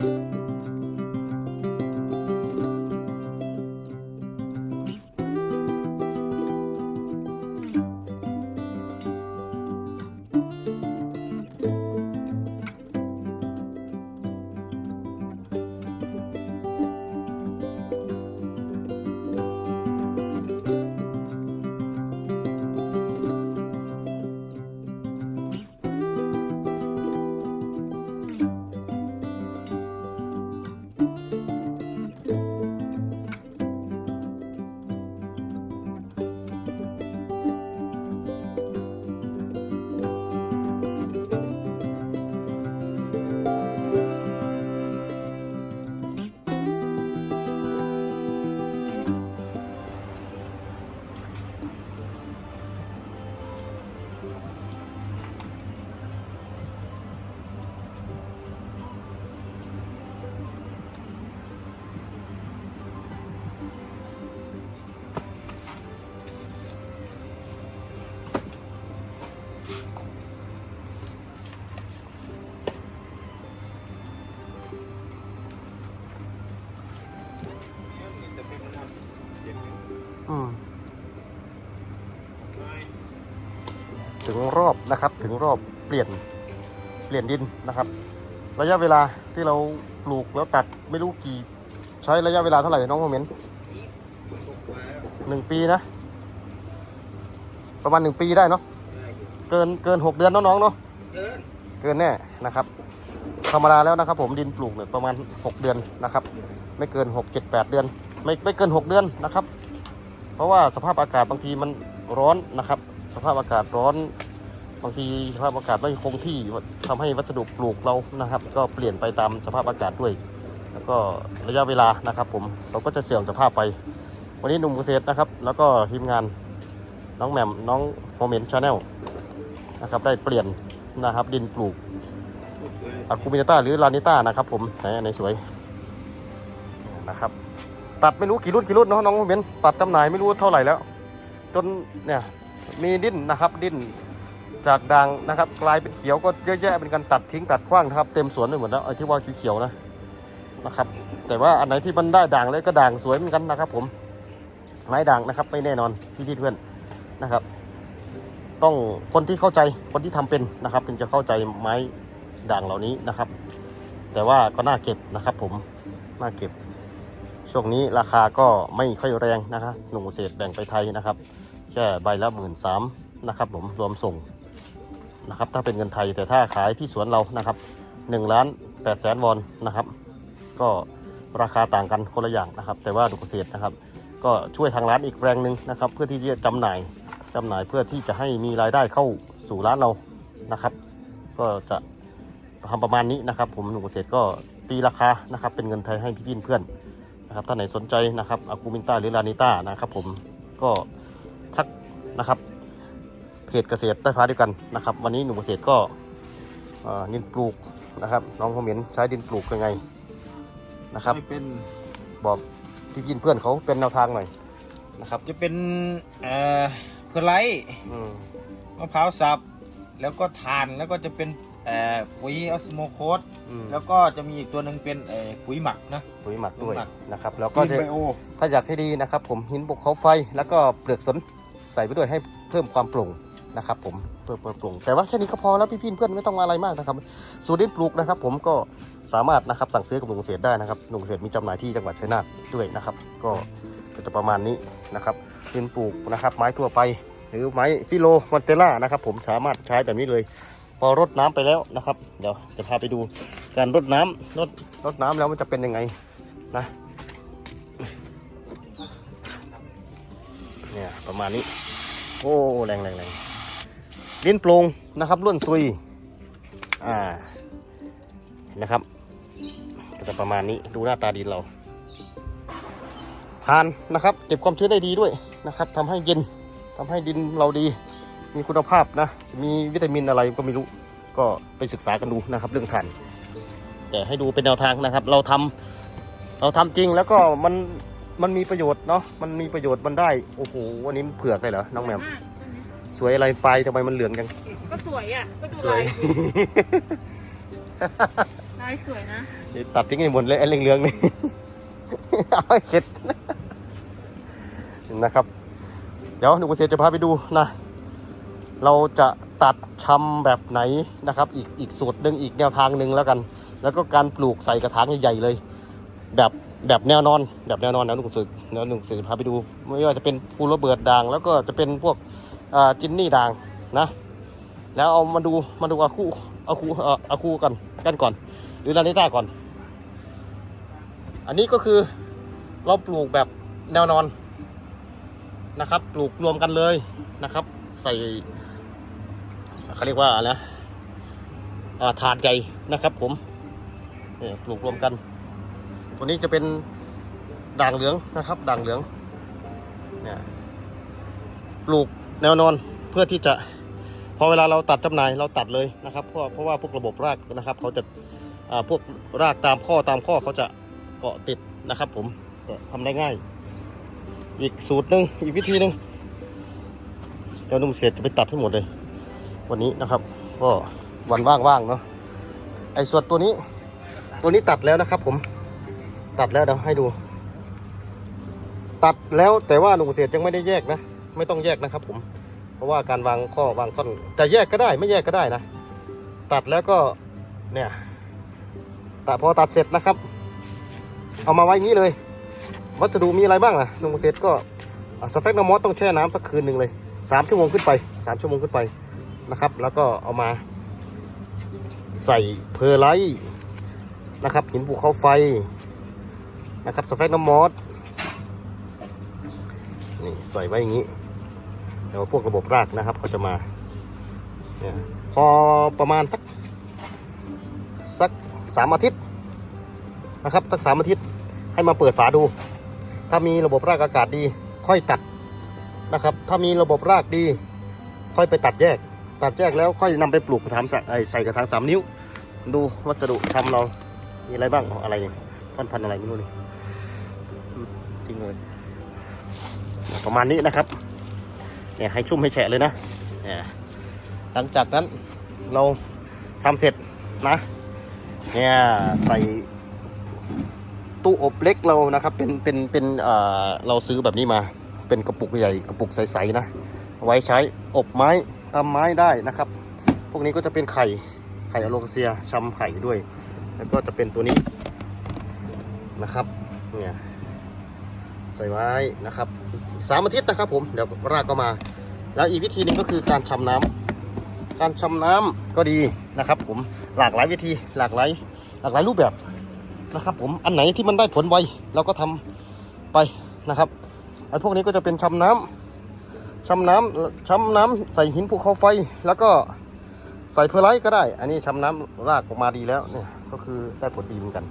อื รอบนะครับ ถึงรอบเปลี่ยนเปลี่ยนดินนะครับ ระยะเวลาที่เราปลูกแล้วตัดไม่รู้กี่ ใช้ระยะเวลาเท่าไหร่น้องโมเมนต์หนึ่งปีนะ ประมาณหนึ่งปีได้เนาะเกินเกินหกเดือนน้องเนาะเกินเกินแน่นะครับธรรมดาแล้วนะครับ ผมดินปลูกเนี่ยประมาณ 6 เดือนนะครับ ไม่เกิน 6 7 8 เดือน ไม่ไม่เกิน 6 เดือนนะครับ เพราะว่าสภาพอากาศบางทีมันร้อนนะครับ สภาพอากาศร้อน บางทีสภาพอากาศไม่คงที่ทำให้วัสดุปลูกเรานะครับ ก็เปลี่ยนไปตามสภาพอากาศด้วย แล้วก็ระยะเวลานะครับ ผมเราก็จะเสื่อมสภาพไป วันนี้หนุ่มเกษตรนะครับ แล้วก็ทีมงานน้องแหม่มน้องโมเมนต์ชาแนลนะครับได้เปลี่ยนนะครับดินปลูกอะคูมิเนต้าหรือลานิต้านะครับ ผมไหนอันไหนสวยนะครับ ตัดไม่รู้กี่รุ่นกี่รุ่นเนาะน้องโมเบนตัดจำหน่ายไม่รู้เท่าไหร่แล้ว จนเนี่ยมีดิ้นนะครับดิ้น จากด่างนะครับกลายเป็นเขียวก็เยอะแยะเป็นการตัดทิ้งตัดขว้างนะครับเต็มสวนไปหมดแล้วไอ้ที่ว่าเขียวๆนะนะครับ แต่ว่าอันไหนที่มันได้ด่างเลยก็ด่างสวยเหมือนกันนะครับ ผมไม้ด่างนะครับไม่แน่นอนพี่ๆเพื่อนนะครับ ต้องคนที่เข้าใจคนที่ทำเป็นนะครับถึงจะเข้าใจไม้ด่างเหล่านี้นะครับ แต่ว่าก็น่าเก็บนะครับ ผมน่าเก็บ ช่วงนี้ราคาก็ไม่ค่อยแรงนะครับหนุ่มเกษแบ่งไปไทยนะครับแค่ใบละหมื่นสามนะครับผมรวมส่ง นะครับ ถ้าเป็นเงินไทยแต่ถ้าขายที่สวนเรานะครับ1ล้าน8แสนวอนนะครับ ก็ราคาต่างกันคนละอย่างนะครับ แต่ว่าหนุ่มเกษตรนะครับ ก็ช่วยทางร้านอีกแรงหนึ่งนะครับ เพื่อที่จะจำหน่ายจำหน่ายเพื่อที่จะให้มีรายได้เข้าสู่ร้านเรานะครับ ก็จะทำประมาณนี้นะครับ ผมหนุ่มเกษตรก็ตีราคานะครับ เป็นเงินไทยให้พี่พี่เพื่อนนะครับท่านไหนสนใจนะครับอากูมินต้าหรือลานิต้านะครับ ผมก็ทักนะครับ จเกษตรใต้ฟ้าด้วยกันนะครับ วันนี้หนุ่มเกษตรก็เอ่อดินปลูกนะครับ น้องคอมเมนต์ใช้ดินปลูกยังไงนะครับไม่เป็นบอกพี่พี่เพื่อนเขาเป็นแนวทางหน่อยนะครับ จะเป็นเอ่อเพอร์ไลท์อืมมะพร้าวสับแล้วก็ทานแล้วก็จะเป็นเอ่อปุ๋ยออสโมโคสอืมแล้วก็จะมีอีกตัวหนึ่งเป็นเอ่อปุ๋ยหมักนะปุ๋ยหมักด้วยปุ๋ยหมักนะครับ แล้วก็จะไบโอถ้าอยากให้ดีนะครับ ผมหินบุกเขาไฟแล้วก็เปลือกสนใส่ไปด้วยให้เพิ่มความโปร่ง นะครับผมเพิ่มความปร่งแต่ว่าแค่นี้ก็พอแล้วพี่ๆเพื่อนไม่ต้องมาอะไรมากนะครับสูตรเดินปลูกนะครับ ผมก็สามารถนะครับสั่งซื้อกับลุงเกษตรได้นะครับลุงเกษตรมีจำหน่ายที่จังหวัดชัยนาทด้วยนะครับ ก็จะประมาณนี้นะครับดินปลูกนะครับ ไม้ทั่วไป หรือไม้ฟิโลมอนเตล่านะครับ ผมสามารถใช้แบบนี้เลย พอรดน้ำไปแล้วนะครับ เดี๋ยวจะพาไปดูการรดน้ำรดรดน้ำแล้วมันจะเป็นยังไงนะเนี่ยประมาณนี้ โอ้แรงแรงแรง ดินโปรงนะครับล้วนซุยอ่านะครับก็จะประมาณนี้ดูหน้าตาดินเราทานนะครับเก็บความชื้นได้ดีด้วยนะครับทำให้เย็นทำให้ดินเราดี มีคุณภาพนะมีวิตามินอะไรก็ไม่รู้ก็ไปศึกษากันดูนะครับเรื่องทาน แต่ให้ดูเป็นแนวทางนะครับ เราทำเราทำจริงแล้วก็มันมันมีประโยชน์เนาะมันมีประโยชน์มันได้โอ้โหวันนี้เผือกเลยเหรอน้องแหมมม สวยอะไรไปทำไมมันเหลืองจัง ก็สวยอะ ก็ดูสวลายยลลายสวยนะ ตัดทิ้งให้หมดเลยไอ้เหลืองๆนี่ เอาให้เข็ดนะครับ เดี๋ยวหนุ่มเกษตรจะพาไปดูนะ เราจะตัดชำแบบไหนนะครับ อีกอีกสูตรหนึ่งอีกแนวทางหนึ่งแล้วกัน แล้วก็การปลูกใส่กระถางใหญ่ๆเลย แบบแบบแนวนอน แบบแนวนอนนะหนุ่มเกษตรนะหนุ่มเกษตรพาไปดู ไม่ว่าจะเป็นปูระเบิดด่าง แล้วก็จะเป็นพวกอ่า จินนี่ด่างนะ แล้วเอามาดูมาดูอาคูอาคูเอ่ออาคูกันกันก่อน หรือลานิต้าก่อน อันนี้ก็คือเราปลูกแบบแนวนอนนะครับ ปลูกรวมกันเลยนะครับ ใส่เขาเรียกว่าอะไรนะอ่าถาดใหญ่นะครับ ผมนี่ปลูกรวมกัน ตัวนี้จะเป็นด่างเหลืองนะครับ ด่างเหลืองเนี่ยปลูก แนวนอนเพื่อที่จะพอเวลาเราตัดจำหน่ายเราตัดเลยนะครับเพราะเพราะว่าพวกระบบรากนะครับเขาจะพวกรากตามข้อตามข้อเขาจะเกาะติดนะครับ ผมก็ทำได้ง่าย อีกสูตรหนึ่งอีกวิธีหนึ่งเดี๋ยวหนุ่มเสียจะไปตัดให้หมดเลย วันนี้นะครับ ก็วันว่างๆเนาะไอ้ส่วนตัวนี้ ตัวนี้ตัดแล้วนะครับ ผมตัดแล้วเดี๋ยวให้ดู ตัดแล้วแต่ว่าหนุ่มเสียยังไม่ได้แยกนะ ไม่ต้องแยกนะครับ ผม เพราะว่าการวางข้อวางท่อนจะแยกก็ได้ไม่แยกก็ได้นะ ตัดแล้วก็เนี่ยแต่พอตัดเสร็จนะครับ เอามาไว้งนี้เลย วัสดุมีอะไรบ้างล่ะนุ่งเสร็จก็สเฟกนมอสต้องแช่น้ำสักคืนหนึ่งเลยสามชั่วโมงขึ้นไปสามชั่วโมงขึ้นไปนะครับ แล้วก็เอามา ใส่เพอไลท์นะครับหินภูเขาไฟนะครับสเฟกนมอสนี่ใส่ไว้อย่างนี้ แล้วพวกระบบรากนะครับเขาจะมาเนี่ยพอประมาณสักสักสามอาทิตย์นะครับสักสามอาทิตย์ให้มาเปิดฝาดู ถ้ามีระบบรากอากาศดีค่อยตัดนะครับ ถ้ามีระบบรากดี ค่อยไปตัดแยก ตัดแยกแล้วค่อยนำไปปลูกกระถางใส่กระถางสามนิ้ว ดูวัสดุทำเรา มีอะไรบ้างอะไรท่อนพันอะไรไม่รู้นี่จริงเลย ประมาณนี้นะครับ เนี่ยให้ชุ่มให้แฉะเลยนะเนี่ยหลังจากนั้นเราทำเสร็จนะเนี่ยใส่ตู้อบเล็กเรานะครับ เป็นเป็นเป็นเอ่อเราซื้อแบบนี้มา เป็นกระปุกใหญ่กระปุกใสๆนะไว้ใช้อบไม้ตำไม้ได้นะครับ พวกนี้ก็จะเป็นไข่ไข่อโลคาเซียชำไข่ด้วย แล้วก็จะเป็นตัวนี้นะครับเนี่ย ใส่ไว้นะครับสามอาทิตย์นะครับผมเดี๋ยวรากก็มา แล้วอีกวิธีหนึ่งก็คือการชำน้ำการชำน้ำก็ดีนะครับ ผมหลากหลายวิธีหลากหลายหลากหลายรูปแบบนะครับ ผมอันไหนที่มันได้ผลไวเราก็ทำไปนะครับไอ้พวกนี้ก็จะเป็นชำน้ำชำน้ำชำน้ำใส่หินภูเขาไฟแล้วก็ใส่เพอร์ไลท์ก็ได้ อันนี้ชำน้ำรากออกมาดีแล้วเนี่ยก็คือได้ผลดีเหมือนกัน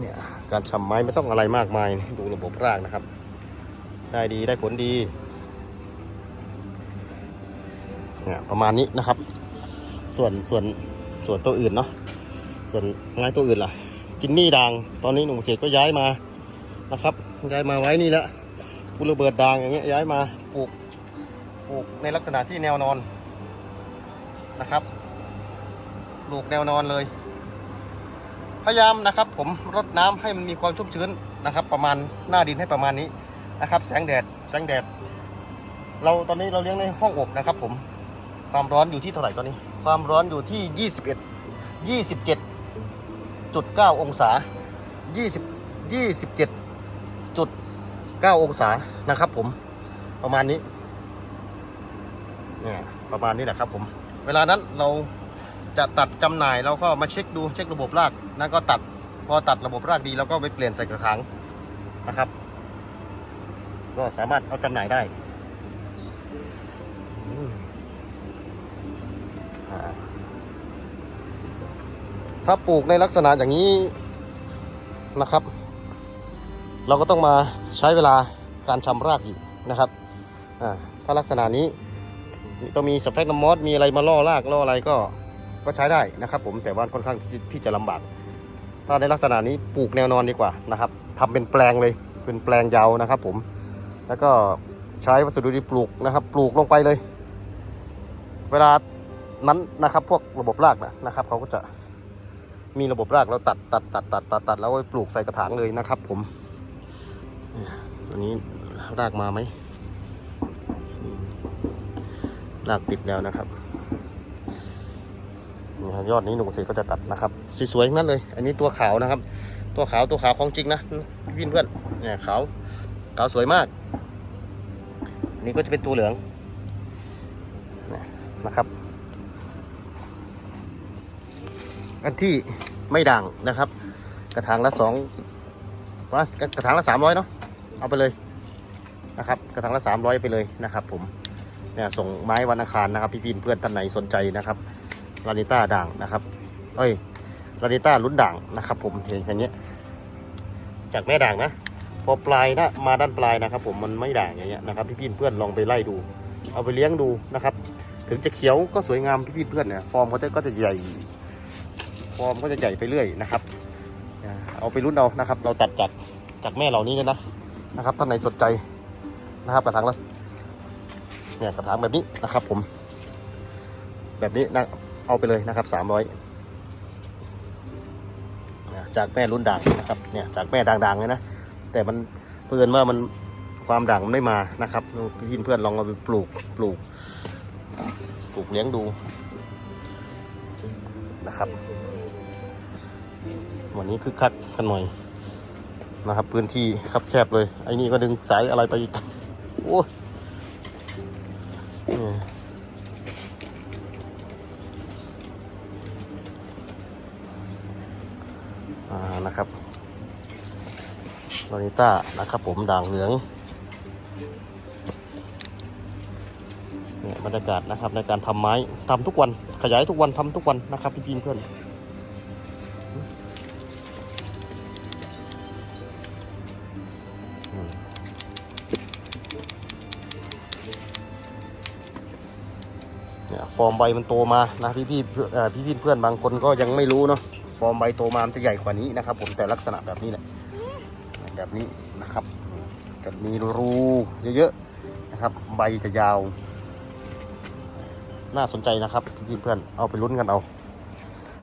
เนี่ยการชำไม้ไม่ต้องอะไรมากมาย ดูระบบรากนะครับ ได้ดีได้ผลดีเนี่ยประมาณนี้นะครับ ส่วนส่วนส่วนตัวอื่นเนาะส่วนไม้ตัวอื่นล่ะ จินนี่ด่างตอนนี้หนุ่มเกษตรก็ย้ายมานะครับ ย้ายมาไว้นี่แล้วปูระเบิดด่างอย่างเงี้ยย้ายมาปลูกปลูกในลักษณะที่แนวนอนนะครับปลูกแนวนอนเลย พยายามนะครับ ผมรดน้ำให้มันมีความชุ่มชื้นนะครับ ประมาณหน้าดินให้ประมาณนี้นะครับ แสงแดดแสงแดด เราตอนนี้เราเลี้ยงในห้องอบนะครับ ผมความร้อนอยู่ที่เท่าไหร่ตอนนี้ ความร้อนอยู่ที่ 21 27.9 องศา 20 27.9 องศานะครับ ผมประมาณนี้เนี่ยประมาณนี้แหละครับ ผม เวลานั้นเรา จะตัดจำหน่ายเราก็มาเช็คดูเช็คระบบรากแล้วก็ตัดพอตัดระบบรากดีเราก็ไปเปลี่ยนใส่กระถางนะครับ ก็สามารถเอาจำหน่ายได้ถ้าปลูกในลักษณะอย่างนี้นะครับ เราก็ต้องมาใช้เวลาการชำรากอีกนะครับถ้าลักษณะนี้ก็มีสเปกน้ำมอสมีอะไรมาล่อรากล่ออะไรก็ ก็ใช้ได้นะครับ ผมแต่ว่าค่อนข้างที่จะลำบาก ถ้าในลักษณะนี้ปลูกแนวนอนดีกว่านะครับทำเป็นแปลงเลยเป็นแปลงยาวนะครับ ผมแล้วก็ใช้วัสดุที่ปลูกนะครับ ปลูกลงไปเลย เวลานั้นนะครับ พวกระบบรากนะนะครับเขาก็จะมีระบบรากเราตัดตัดตัดตัดตัดตัดแล้วปลูกใส่กระถางเลยนะครับ ผมตัวนี้รากมาไหมรากติดแล้วนะครับ นี่ครับยอดนี้หนุ่มเกษตรก็จะตัดนะครับ สวยๆนั้นเลย อันนี้ตัวขาวนะครับ ตัวขาวตัวขาวของจริงนะพี่เพื่อนเนี่ยขาวขาวสวยมากอันนี้ก็จะเป็นตัวเหลืองนะครับ อันที่ไม่ด่างนะครับ กระถางละสองว่ากระถางละสามร้อยเนาะเอาไปเลยนะครับ กระถางละสามร้อยไปเลยนะครับ ผมเนี่ยส่งไม้วันอังคารนะครับ พี่พี่เพื่อนท่านไหนสนใจนะครับ ลานิต้าด่างนะครับ เอ้ยลานิต้าลุ้นด่างนะครับ ผมเห็นอย่างเงี้ จากแม่ด่างนะ พอปลายนะมาด้านปลายนะครับ ผมมันไม่ด่างอย่างเงี้ยนะครับพี่พี่เพื่อนลองไปไล่ดู เอาไปเลี้ยงดูนะครับ ถึงจะเขียวก็สวยงามพี่พี่เพื่อนเนี่ยฟอร์มเขาจะก็จะใหญ่ฟอร์มก็จะใหญ่ไปเรื่อยนะครับเอาไปรุ่นเอานะครับ เราตัดจากจากแม่เหล่านี้เนี่ยนะนะครับท่านไหนสนใจนะครับกระถางละเนี่ยกระถางแบบนี้นะครับ ผม แบบนี้นะ เอาไปเลยนะครับสามร้อยจากแม่รุ่นด่างนะครับเนี่ยจากแม่ด่างๆเลยนะแต่มันเพื่อนว่ามันความด่างมันไม่มานะครับพี่เพื่อนลองเอาไปปลูกปลูกปลูกเลี้ยงดูนะครับ วันนี้คึกคักกันหน่อยนะครับ พื้นที่ครับแคบเลยไอ้นี่ก็ดึงสายอะไรไปอีกโอ้ย อ่านะครับลอนิต้านะครับผมด่างเหลืองเนี่ยบรรยากาศนะครับในการทำไม้ทำทุกวันขยายทุกวันทำทุกวันนะครับพี่พีนเพื่อนเนี่ยฟอร์มใบมันโตมานะพี่พี่เพื่อนพี่พี่เพื่อนบางคนก็ยังไม่รู้เนาะ อร์มใบโตมามจะใหญ่กว่านี้นะครับ ผมแต่ลักษณะแบบนี้แหละแบบนี้นะครับจะมีรูเยอะๆนะครับ ใบจะยาว น่าสนใจนะครับพี่เพื่อนเอาไปลุ้นกันเอา